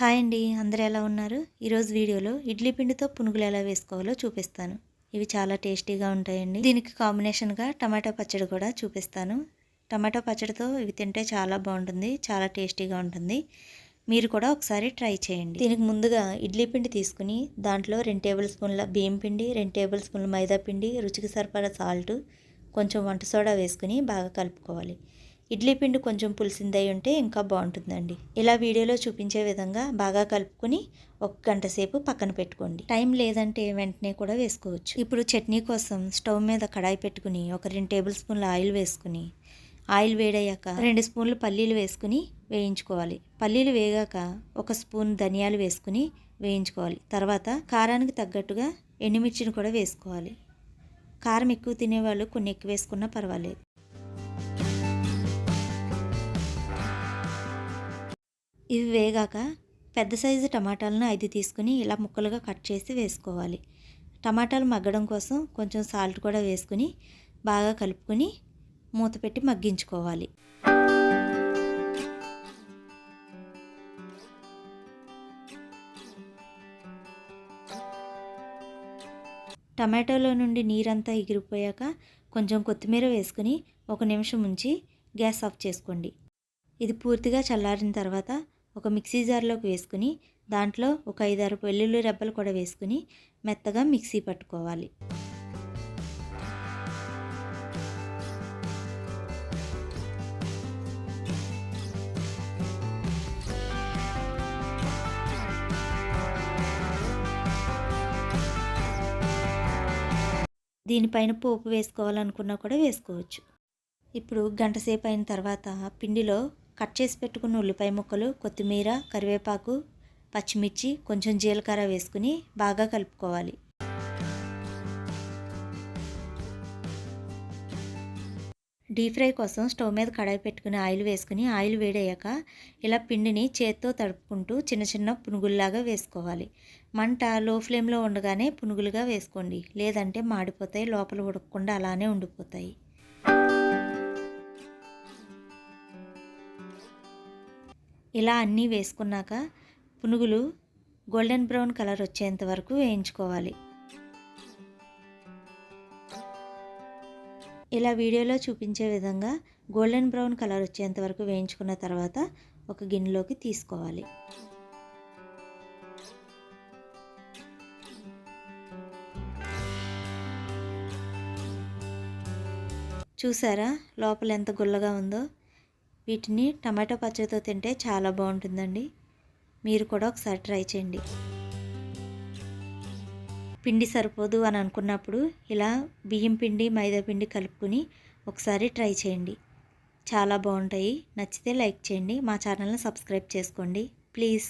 Hi అండి అందరు ఎలా ఉన్నారు? ఈరోజు వీడియోలో ఇడ్లీ పిండితో పునుగులు ఎలా వేసుకోవాలో చూపిస్తాను. ఇవి చాలా టేస్టీగా ఉంటాయండి. దీనికి కాంబినేషన్గా టమాటా పచ్చడి కూడా చూపిస్తాను. టమాటా పచ్చడితో ఇవి తింటే చాలా బాగుంటుంది చాలా టేస్టీగా ఉంటుంది. మీరు కూడా ఒకసారి ట్రై చేయండి. దీనికి ముందుగా ఇడ్లీ పిండి తీసుకుని దాంట్లో రెండు టేబుల్ స్పూన్ల బియ్యం పిండి రెండు టేబుల్ స్పూన్ల మైదా పిండి రుచికి సరిపడా సాల్ట్ కొంచెం వంట సోడా వేసుకుని బాగా కలుపుకోవాలి. ఇడ్లీ పిండి కొంచెం పులిసిందై ఉంటే ఇంకా బాగుంటుందండి. ఇలా వీడియోలో చూపించే విధంగా బాగా కలుపుకొని ఒక గంట సేపు పక్కన పెట్టుకోండి. టైం లేదంటే వెంటనే కూడా వేసుకోవచ్చు. ఇప్పుడు చట్నీ కోసం స్టవ్ మీద కడాయి పెట్టుకుని ఒక రెండు టేబుల్ స్పూన్ల ఆయిల్ వేసుకుని ఆయిల్ వేడయ్యాక రెండు స్పూన్లు పల్లీలు వేసుకుని వేయించుకోవాలి. పల్లీలు వేగాక ఒక స్పూన్ ధనియాలు వేసుకుని వేయించుకోవాలి. తర్వాత కారానికి తగ్గట్టుగా ఎండుమిర్చిని కూడా వేసుకోవాలి. కారం ఎక్కువ తినేవాళ్ళు కొన్ని ఎక్కువ వేసుకున్నా పర్వాలేదు. ఇవి వేగాక పెద్ద సైజు టమాటాలను ఐదు తీసుకుని ఇలా ముక్కలుగా కట్ చేసి వేసుకోవాలి. టమాటాలు మగ్గడం కోసం కొంచెం సాల్ట్ కూడా వేసుకుని బాగా కలుపుకొని మూత పెట్టి మగ్గించుకోవాలి. టమాటోలో నుండి నీరంతా ఎగిరిపోయాక కొంచెం కొత్తిమీర వేసుకుని ఒక నిమిషం ఉంచి గ్యాస్ ఆఫ్ చేసుకోండి. ఇది పూర్తిగా చల్లారిన తర్వాత ఒక మిక్సీ జార్లోకి వేసుకుని దాంట్లో ఒక ఐదారు వెల్లుల్లి రెబ్బలు కూడా వేసుకుని మెత్తగా మిక్సీ పట్టుకోవాలి. దీనిపైన పోపు వేసుకోవాలనుకున్నా కూడా వేసుకోవచ్చు. ఇప్పుడు గంట సేపు అయిన తర్వాత పిండిలో కట్ చేసి పెట్టుకున్న ఉల్లిపాయ ముక్కలు కొత్తిమీర కరివేపాకు పచ్చిమిర్చి కొంచెం జీలకర్ర వేసుకుని బాగా కలుపుకోవాలి. డీప్ ఫ్రై కోసం స్టవ్ మీద కడాయి పెట్టుకుని ఆయిల్ వేసుకుని ఆయిల్ వేడయ్యాక ఇలా పిండిని చేత్తో తడుపుకుంటూ చిన్న చిన్న పునుగుల్లాగా వేసుకోవాలి. మంట లో ఫ్లేమ్లో ఉండగానే పునుగులుగా వేసుకోండి. లేదంటే మాడిపోతాయి లోపల ఉడకకుండా అలానే ఉండిపోతాయి. ఇలా అన్నీ వేసుకున్నాక పునుగులు గోల్డెన్ బ్రౌన్ కలర్ వచ్చేంత వరకు వేయించుకోవాలి. ఇలా వీడియోలో చూపించే విధంగా గోల్డెన్ బ్రౌన్ కలర్ వచ్చేంత వరకు వేయించుకున్న తర్వాత ఒక గిన్నెలోకి తీసుకోవాలి. చూసారా లోపల ఎంత గుల్లగా ఉందో? వీటిని టమాటో పచ్చడితో తింటే చాలా బాగుంటుందండి. మీరు కూడా ఒకసారి ట్రై చేయండి. పిండి సరిపోదు అని అనుకున్నప్పుడు ఇలా బియ్యం పిండి మైదా పిండి కలుపుకుని ఒకసారి ట్రై చేయండి. చాలా బాగుంటాయి. నచ్చితే లైక్ చేయండి. మా ఛానల్ని సబ్స్క్రైబ్ చేసుకోండి. ప్లీజ్.